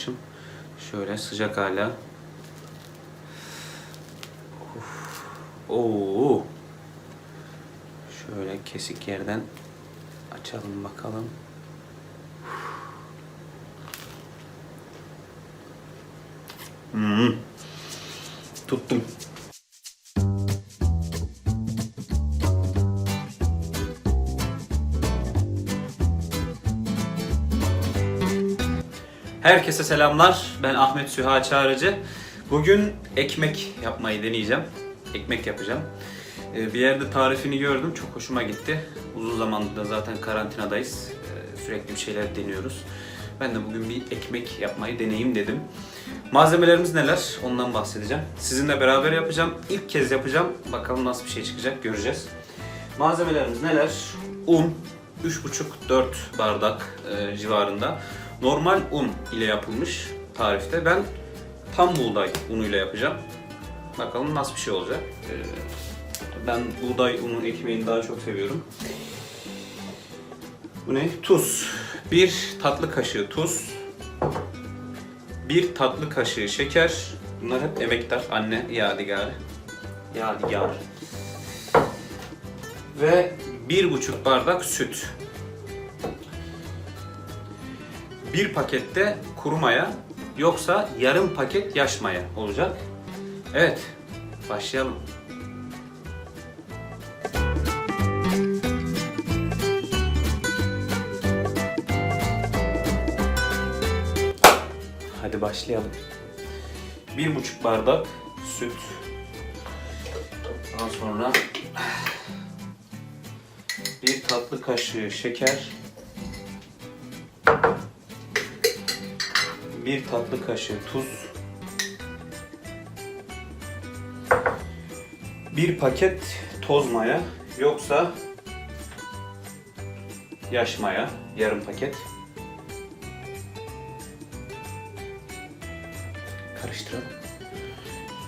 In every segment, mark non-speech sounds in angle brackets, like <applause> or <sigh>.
almışım. Şöyle sıcak hala. Uf. Oo. Şöyle kesik yerden açalım bakalım. Hmm. Tuttum. Herkese selamlar. Ben Ahmet Süha Çağrıcı. Bugün ekmek yapmayı deneyeceğim. Ekmek yapacağım. Ee, Bir yerde tarifini gördüm. Çok hoşuma gitti. Uzun zamandır da zaten karantinadayız. Ee, Sürekli bir şeyler deniyoruz. Ben de bugün bir ekmek yapmayı deneyeyim dedim. Malzemelerimiz neler? Ondan bahsedeceğim. Sizinle beraber yapacağım. İlk kez yapacağım. Bakalım nasıl bir şey çıkacak göreceğiz. Malzemelerimiz neler? Un 3,5-4 bardak e, civarında. Normal un ile yapılmış tarifte. Ben tam buğday unuyla yapacağım. Bakalım nasıl bir şey olacak. E, ben buğday unu ekmeğini daha çok seviyorum. Bu ne? Tuz. Bir tatlı kaşığı tuz. Bir tatlı kaşığı şeker. Bunlar hep emektar. Anne yadigarı. Yadigar. Ve bir buçuk bardak süt. Bir pakette kuru maya yoksa yarım paket yaş maya olacak. Evet, başlayalım. Hadi başlayalım. Bir buçuk bardak süt. Daha sonra bir tatlı kaşığı şeker. Bir tatlı kaşığı tuz. Bir paket toz maya yoksa yaş maya yarım paket. Karıştıralım.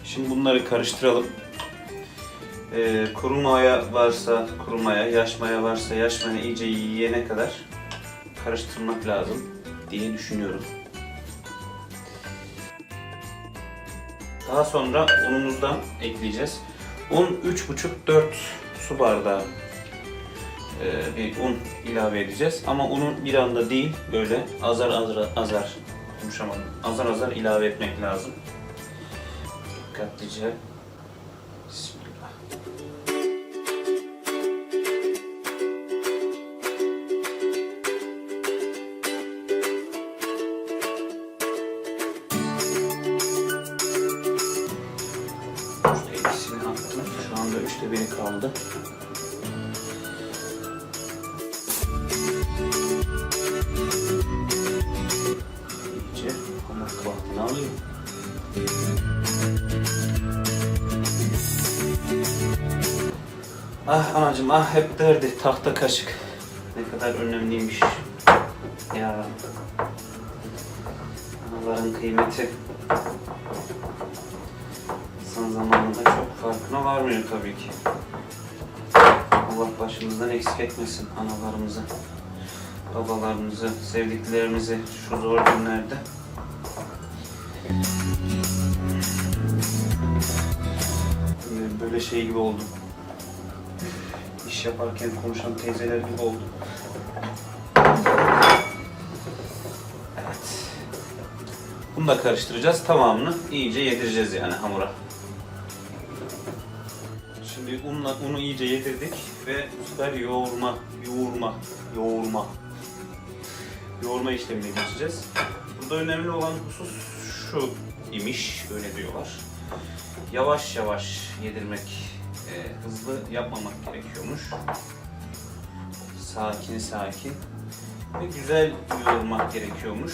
Şimdi bunları karıştıralım. Ee, kuru maya varsa kuru maya, yaş maya varsa yaş maya iyice yiyene kadar karıştırmak lazım diye düşünüyorum. Daha sonra unumuzdan ekleyeceğiz. Un 3,5-4 su bardağı e, bir un ilave edeceğiz. Ama unu bir anda değil, böyle azar azar azar konuşamadım. Azar azar ilave etmek lazım. Dikkatlice. Ah anacım ah hep derdi tahta kaşık. Ne kadar önemliymiş. Ya. Anaların kıymeti. Son zamanında çok farkına varmıyor tabii ki. Allah başımızdan eksik etmesin analarımızı, babalarımızı, sevdiklerimizi şu zor günlerde. Böyle şey gibi oldum. Yaparken konuşan teyzeler gibi oldum. Evet. Bunu da karıştıracağız. Tamamını iyice yedireceğiz yani hamura. Şimdi unla, unu iyice yedirdik ve bu sefer yoğurma, yoğurma, yoğurma. Yoğurma işlemine geçeceğiz. Burada önemli olan husus şu imiş, öyle diyorlar. Yavaş yavaş yedirmek, e, hızlı yapmamak gerekiyormuş. Sakin sakin ve güzel yoğurmak gerekiyormuş.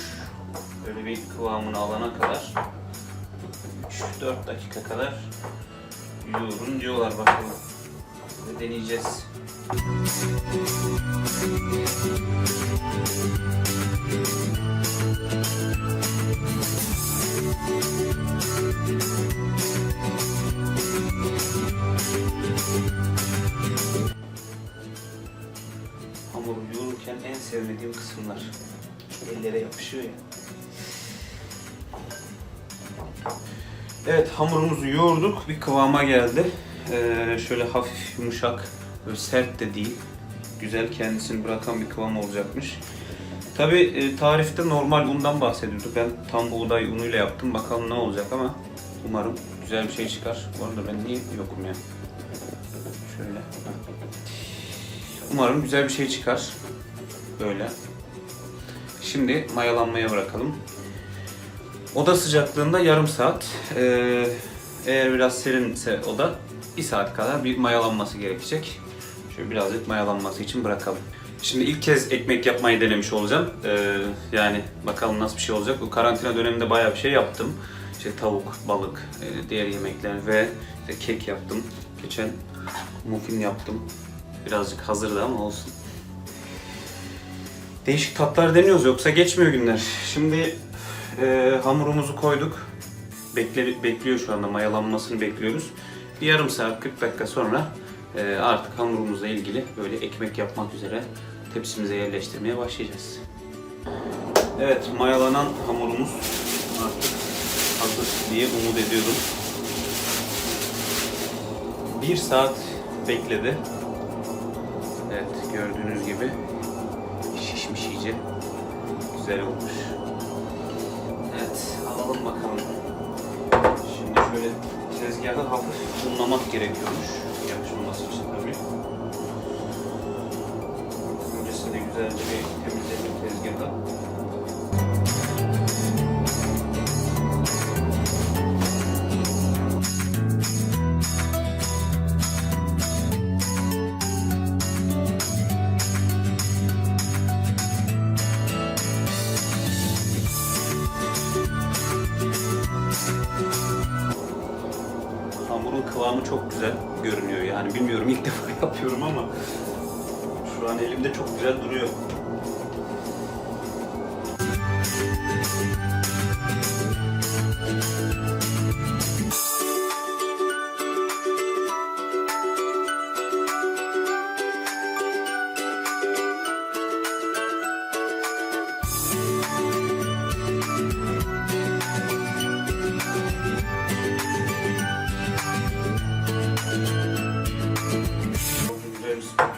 Böyle bir kıvamını alana kadar 3-4 dakika kadar yoğurun diyorlar bakalım. Ve deneyeceğiz. Hamuru yoğururken en sevmediğim kısımlar. Ellere yapışıyor ya. Evet hamurumuzu yoğurduk. Bir kıvama geldi. Ee, şöyle hafif yumuşak, böyle sert de değil. Güzel kendisini bırakan bir kıvam olacakmış. Tabi e, tarifte normal undan bahsediyorduk. Ben tam buğday unuyla yaptım. Bakalım ne olacak ama umarım güzel bir şey çıkar. Bu arada ben niye yokum ya? Şöyle. Umarım güzel bir şey çıkar. Böyle. Şimdi mayalanmaya bırakalım. Oda sıcaklığında yarım saat. Ee, eğer biraz serinse oda bir saat kadar bir mayalanması gerekecek. Şöyle birazcık mayalanması için bırakalım. Şimdi ilk kez ekmek yapmayı denemiş olacağım. Ee, yani bakalım nasıl bir şey olacak. Bu karantina döneminde bayağı bir şey yaptım. İşte tavuk, balık, e, diğer yemekler ve işte kek yaptım. Geçen muffin yaptım. Birazcık hazırdı ama olsun. Değişik tatlar deniyoruz yoksa geçmiyor günler. Şimdi e, hamurumuzu koyduk. Bekle, bekliyor şu anda mayalanmasını bekliyoruz. Bir yarım saat 40 dakika sonra e, artık hamurumuzla ilgili böyle ekmek yapmak üzere tepsimize yerleştirmeye başlayacağız. Evet mayalanan hamurumuz hazır diye umut ediyorum. Bir saat bekledi. Evet gördüğünüz gibi şişmiş iyice. Güzel olmuş. Evet alalım bakalım. Şimdi şöyle tezgahı hafif unlamak gerekiyormuş. Yapışmaması için tabii. Öncesinde güzelce bir temizledim tezgahı. Yapıyorum ama şu an elimde çok güzel duruyor.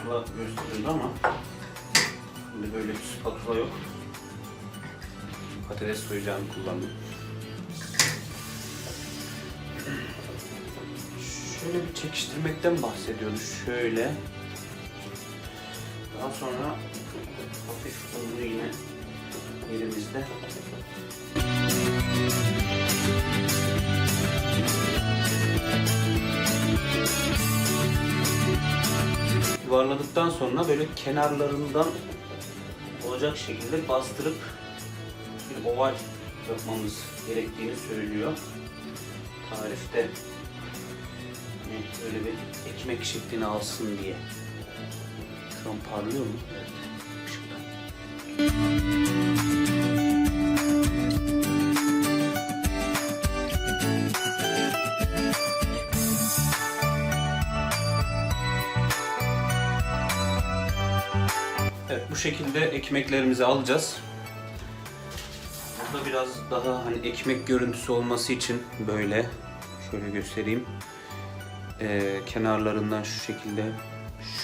Spatula gösteriyordu ama şimdi böyle bir spatula yok. Patates soyacağını kullandım. Şöyle bir çekiştirmekten bahsediyordu. Şöyle. Daha sonra hafif unlu yine elimizde. Yuvarladıktan sonra böyle kenarlarından olacak şekilde bastırıp bir oval yapmamız gerektiğini söylüyor tarifte. Yani böyle bir ekmek şeklini alsın diye. Şu an parlıyor mu? Evet. ışıktan. Bu şekilde ekmeklerimizi alacağız. Burada biraz daha hani ekmek görüntüsü olması için böyle şöyle göstereyim. Ee, kenarlarından şu şekilde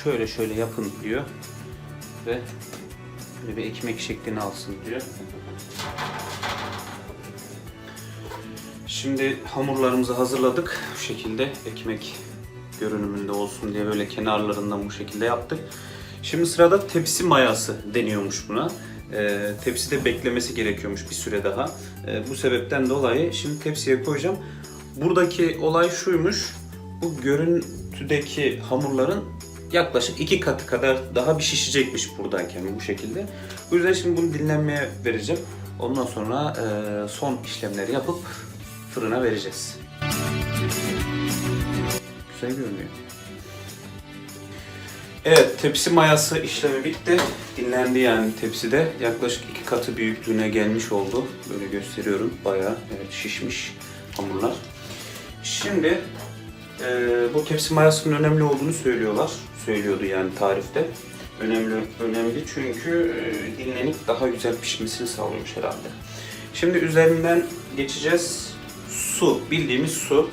şöyle şöyle yapın diyor ve böyle bir ekmek şeklini alsın diyor. Şimdi hamurlarımızı hazırladık. Bu şekilde ekmek görünümünde olsun diye böyle kenarlarından bu şekilde yaptık. Şimdi sırada tepsi mayası deniyormuş buna. Ee, tepside beklemesi gerekiyormuş bir süre daha. Ee, bu sebepten dolayı şimdi tepsiye koyacağım. Buradaki olay şuymuş. Bu görüntüdeki hamurların yaklaşık iki katı kadar daha bir şişecekmiş buradayken bu şekilde. Bu yüzden şimdi bunu dinlenmeye vereceğim. Ondan sonra e, son işlemleri yapıp fırına vereceğiz. Güzel görünüyor. Evet, tepsi mayası işlemi bitti. Dinlendi yani tepside. Yaklaşık iki katı büyüklüğüne gelmiş oldu. Böyle gösteriyorum. Bayağı evet, şişmiş hamurlar. Şimdi e, bu tepsi mayasının önemli olduğunu söylüyorlar. Söylüyordu yani tarifte. Önemli önemli çünkü e, dinlenip daha güzel pişmesini sağlıyormuş herhalde. Şimdi üzerinden geçeceğiz. su, bildiğimiz su.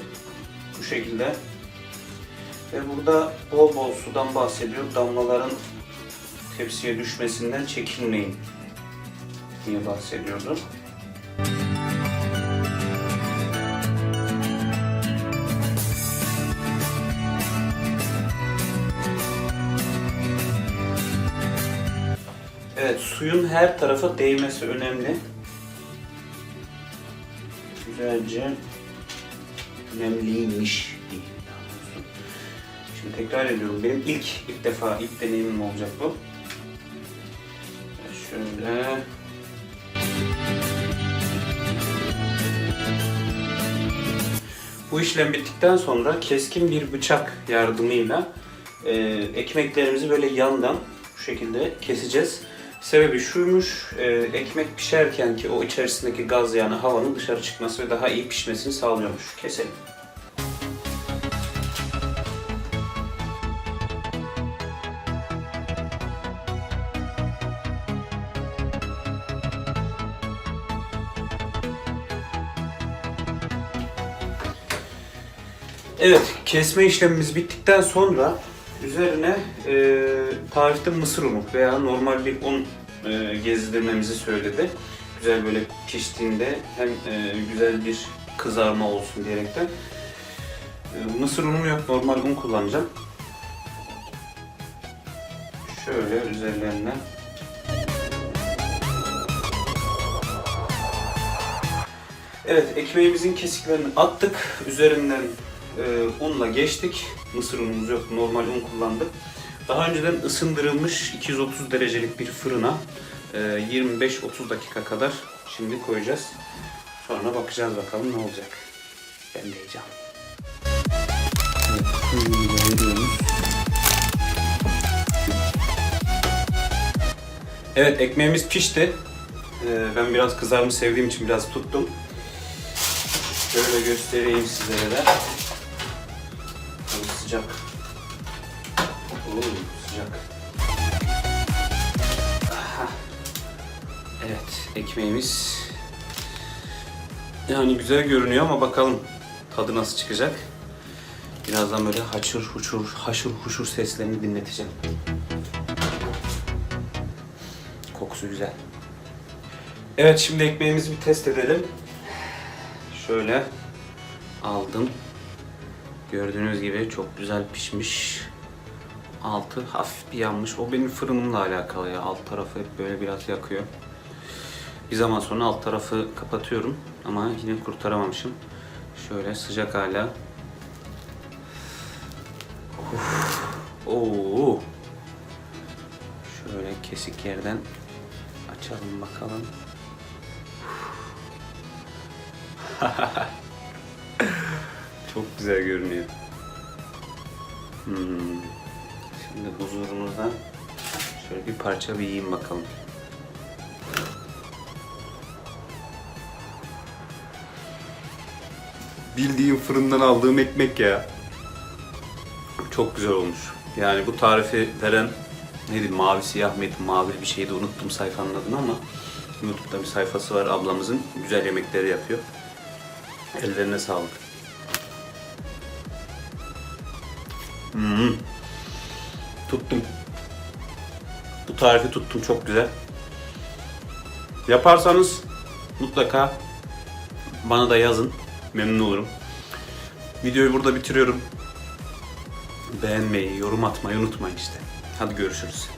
Bu şekilde. Ve burada bol bol sudan bahsediyor. Damlaların tepsiye düşmesinden çekinmeyin diye bahsediyordu. Evet, suyun her tarafa değmesi önemli. Güzelce önemliymiş tekrar ediyorum. Benim ilk ilk defa ilk deneyimim olacak bu. Şöyle Bu işlem bittikten sonra keskin bir bıçak yardımıyla e, ekmeklerimizi böyle yandan şu şekilde keseceğiz. Sebebi şuymuş, e, ekmek pişerken ki o içerisindeki gaz yani havanın dışarı çıkması ve daha iyi pişmesini sağlıyormuş. Keselim. Evet, kesme işlemimiz bittikten sonra üzerine e, tarifte mısır unu veya normal bir un e, gezdirmemizi söyledi. Güzel böyle piştiğinde hem e, güzel bir kızarma olsun diyerekten. E, mısır unum yok, normal un kullanacağım. Şöyle üzerlerine Evet, ekmeğimizin kesiklerini attık. Üzerinden e, unla geçtik. Mısır unumuz yok, normal un kullandık. Daha önceden ısındırılmış 230 derecelik bir fırına e, 25-30 dakika kadar şimdi koyacağız. Sonra bakacağız bakalım ne olacak. Ben de heyecanlıyım. Evet, ekmeğimiz pişti. E, ben biraz kızarmış sevdiğim için biraz tuttum. Şöyle göstereyim sizlere de. Sıcak. Oo, sıcak. Aha. Evet, ekmeğimiz yani güzel görünüyor ama bakalım tadı nasıl çıkacak. Birazdan böyle haşır huşur, haşır huşur seslerini dinleteceğim. Kokusu güzel. Evet, şimdi ekmeğimizi bir test edelim. Şöyle aldım. Gördüğünüz gibi çok güzel pişmiş. Altı hafif bir yanmış. O benim fırınımla alakalı ya. Alt tarafı hep böyle biraz yakıyor. Bir zaman sonra alt tarafı kapatıyorum ama yine kurtaramamışım. Şöyle sıcak hala. Uf. Oo. Şöyle kesik yerden açalım bakalım. <laughs> Çok güzel görünüyor. Hmm. Şimdi huzurunuzda şöyle bir parça bir yiyeyim bakalım. Bildiğim fırından aldığım ekmek ya. Çok güzel olmuş. Yani bu tarifi veren neydi mavi siyah mıydı mavi bir şeydi unuttum sayfanın adını ama YouTube'da bir sayfası var ablamızın güzel yemekleri yapıyor. Ellerine sağlık. Hmm. Tuttum. Bu tarifi tuttum çok güzel. Yaparsanız mutlaka bana da yazın. Memnun olurum. Videoyu burada bitiriyorum. Beğenmeyi, yorum atmayı unutmayın işte. Hadi görüşürüz.